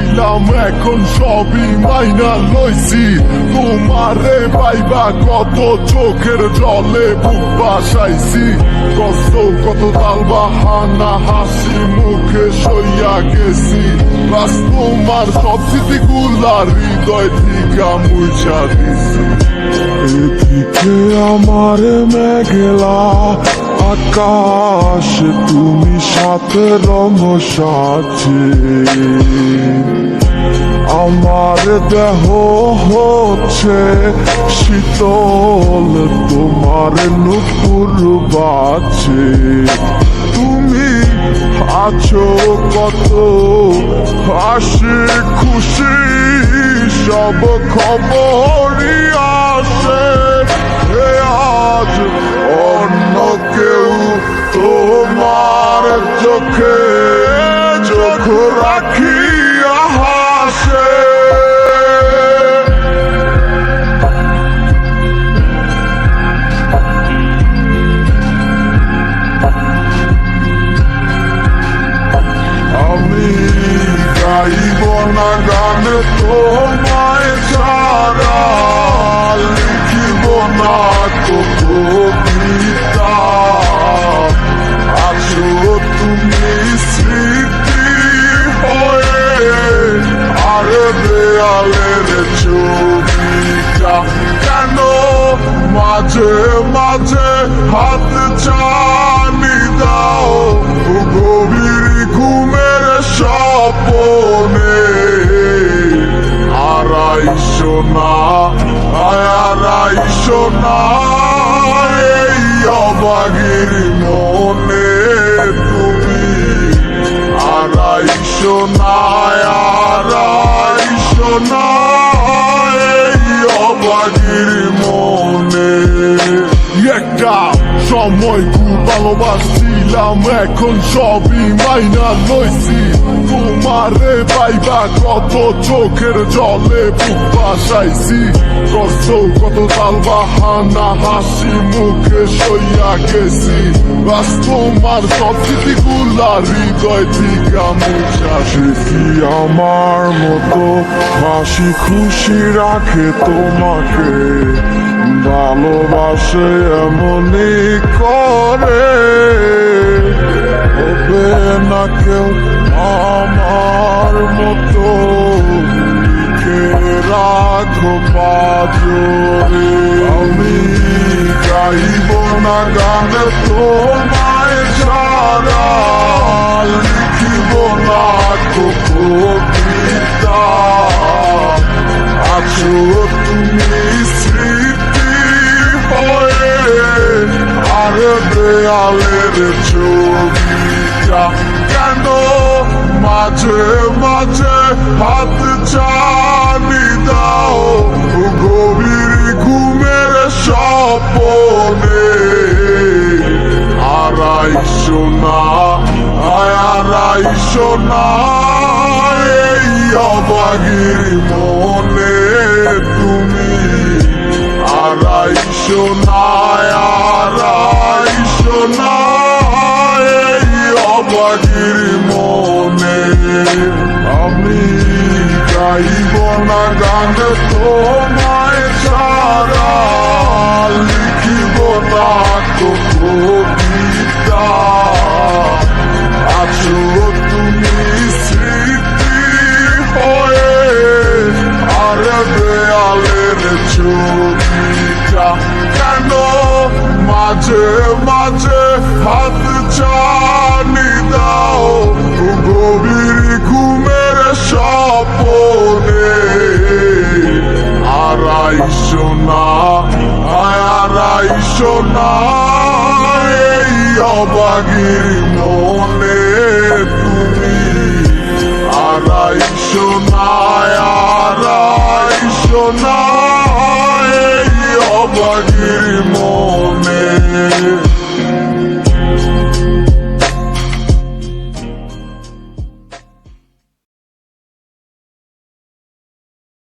ভালোবাসছিলাম এখন সবই মাইনা লইছি তোমারে পাইবা কত চোখের জলে বুক বাসাইছি কষ্ট কত তাল বাহানা হাসি মুখে সইয়া গেছি বাস তোমার সব স্মৃতিগুলা হৃদয় থেকে মুছা দিছি এদিকে আমার মেঘলা আকাশ, তুমি সাথে রঙ সাজে আমার দেহ হচ্ছে শীতল, তোমার নুপুর বাছে তুমি আছো কত হাসি খুশি, সব খবরই আমি গাইব না গান, তোমায় ছাড়া লিখিব না তো কবিতা আছো তুমি স্মৃতি হয়ে, আর দেয়ালের ছবিটা কেন মাঝে অবাগির মনে তুমি আড়াইশো না আড়াইশো না এই মনে। একটা সময় খুব ভালোবাসছিলাম এখন সবই মাইনা লইছি তোমারে পাইবা কত চোখের জলে বুক বাসাইছি কষ্ট কত তাল বাহানা হাসি মুখে সইয়া গেছি বাস তোমার সব স্মৃতিগুলা হৃদয় থেকে মুছা কি আমার মতো হাসি খুশি রাখে তোমাকে ভালোবাসে এমনই করে। হবে না কেউ আমার মতো রাখো পাজরে আমি গাইব না গান তোমায় ছাড়া লিখিব না। দেয়ালের ছবিটা কেন? মাঝে মাঝে হাত চানি দাও। গভীর ঘুমের স্বপনে। আড়াইশো না আড়াইশো না এই অবাগির মনে তুমি। আড়াইশো না অবাগির মনে। আমি গাইব না গান মাঝে হাত চানি দাও, গভীর ঘুমের স্বপনে। আড়াইশো না আড়াইশো না, এই অবাগির মনে তুমি। আড়াইশো না